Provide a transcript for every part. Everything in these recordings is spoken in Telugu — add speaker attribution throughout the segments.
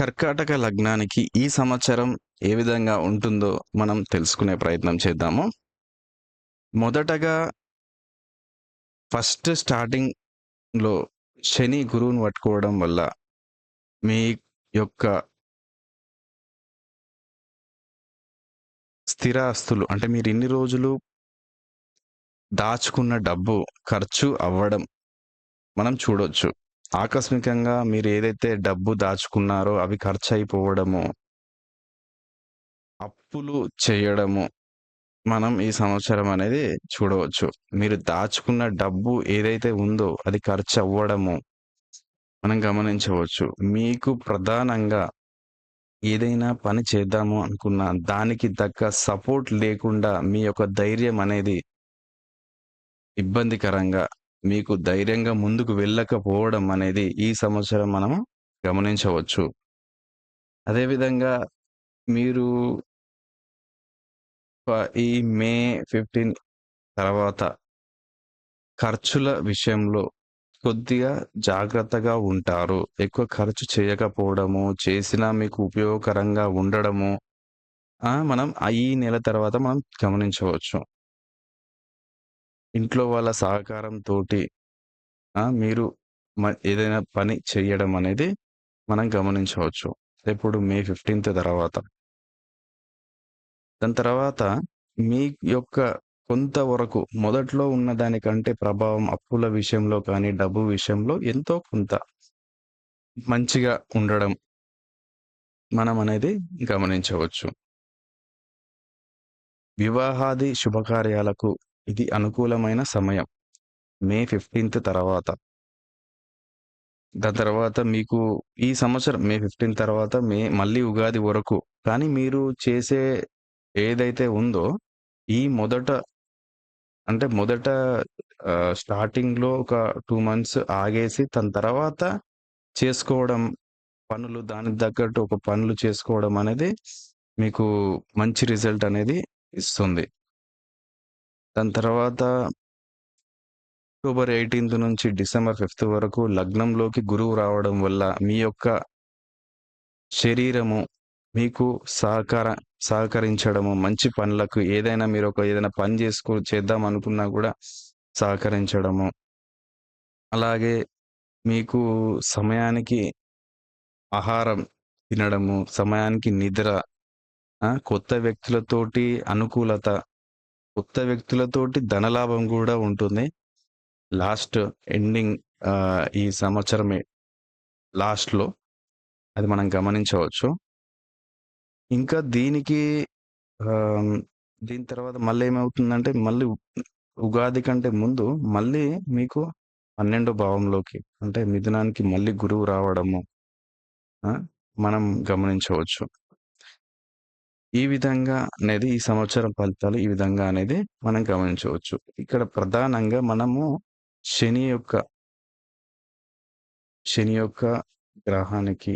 Speaker 1: కర్కాటక లగ్నానికి ఈ సంవత్సరం ఏ విధంగా ఉంటుందో మనం తెలుసుకునే ప్రయత్నం చేద్దాము. మొదటగా ఫస్ట్ స్టార్టింగ్లో శని గురువును పట్టుకోవడం వల్ల మీ యొక్క స్థిరాస్తులు అంటే మీరు ఇన్ని రోజులు దాచుకున్న డబ్బు ఖర్చు అవ్వడం మనం చూడొచ్చు. ఆకస్మికంగా మీరు ఏదైతే డబ్బు దాచుకున్నారో అవి ఖర్చు అయిపోవడము అప్పులు చేయడము మనం ఈ సంవత్సరం అనేది చూడవచ్చు. మీరు దాచుకున్న డబ్బు ఏదైతే ఉందో అది ఖర్చు అవ్వడము మనం గమనించవచ్చు. మీకు ప్రధానంగా ఏదైనా పని చేద్దాము అనుకున్న దానికి తగ్గ సపోర్ట్ లేకుండా మీ యొక్క ధైర్యం అనేది ఇబ్బందికరంగా మీకు ధైర్యంగా ముందుకు వెళ్ళకపోవడం అనేది ఈ సంవత్సరం మనం గమనించవచ్చు. అదేవిధంగా మీరు ఈ మే ఫిఫ్టీన్ తర్వాత ఖర్చుల విషయంలో కొద్దిగా జాగ్రత్తగా ఉంటారు. ఎక్కువ ఖర్చు చేయకపోవడము చేసినా మీకు ఉపయోగకరంగా ఉండడము మనం ఈ నెల తర్వాత మనం గమనించవచ్చు. ఇంట్లో వాళ్ళ సహకారంతో మీరు మ- ఏదైనా పని చేయడం అనేది మనం గమనించవచ్చు. ఎప్పుడు మే ఫిఫ్టీన్త్ తర్వాత. దాని తర్వాత మీ యొక్క కొంతవరకు మొదట్లో ఉన్న దానికంటే ప్రభావం అప్పుల విషయంలో కానీ డబ్బు విషయంలో ఎంతో కొంత మంచిగా ఉండడం మనం అనేది గమనించవచ్చు. వివాహాది శుభకార్యాలకు ఇది అనుకూలమైన సమయం. మే ఫిఫ్టీన్త్ తర్వాత. దాని తర్వాత మీకు ఈ సంవత్సరం మే ఫిఫ్టీన్ తర్వాత మే మళ్ళీ ఉగాది వరకు. కానీ మీరు చేసే ఏదైతే ఉందో ఈ మొదట అంటే మొదట స్టార్టింగ్లో ఒక టూ మంత్స్ ఆగేసి దాని తర్వాత చేసుకోవడం పనులు దానికి తగ్గట్టు ఒక పనులు చేసుకోవడం అనేది మీకు మంచి రిజల్ట్ అనేది ఇస్తుంది. దాని తర్వాత అక్టోబర్ ఎయిటీన్త్ నుంచి డిసెంబర్ ఫిఫ్త్ వరకు లగ్నంలోకి గురువు రావడం వల్ల మీ యొక్క శరీరము మీకు సహకార సహకరించడము మంచి పనులకు ఏదైనా మీరు ఒక ఏదైనా పని చేసుకో చేద్దాం అనుకున్నా కూడా సహకరించడము. అలాగే మీకు సమయానికి ఆహారం తినడము సమయానికి నిద్ర కొత్త వ్యక్తులతోటి అనుకూలత కొత్త వ్యక్తులతోటి ధనలాభం కూడా ఉంటుంది. లాస్ట్ ఎండింగ్ ఈ సంవత్సరమే లాస్ట్లో అది మనం గమనించవచ్చు. ఇంకా దీనికి దీని తర్వాత మళ్ళీ ఏమవుతుందంటే మళ్ళీ ఉగాది కంటే ముందు మళ్ళీ మీకు పన్నెండో భావంలోకి అంటే మిథునానికి మళ్ళీ గురువు రావడము మనం గమనించవచ్చు. ఈ విధంగా అనేది ఈ సంవత్సరం ఫలితాలు ఈ విధంగా అనేది మనం గమనించవచ్చు. ఇక్కడ ప్రధానంగా మనము శని యొక్క శని యొక్క గ్రహానికి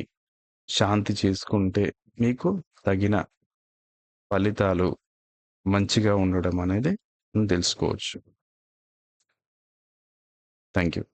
Speaker 1: శాంతి చేసుకుంటే మీకు తగిన ఫలితాలు మంచిగా ఉండడం అనేది మనం తెలుసుకోవచ్చు. Thank you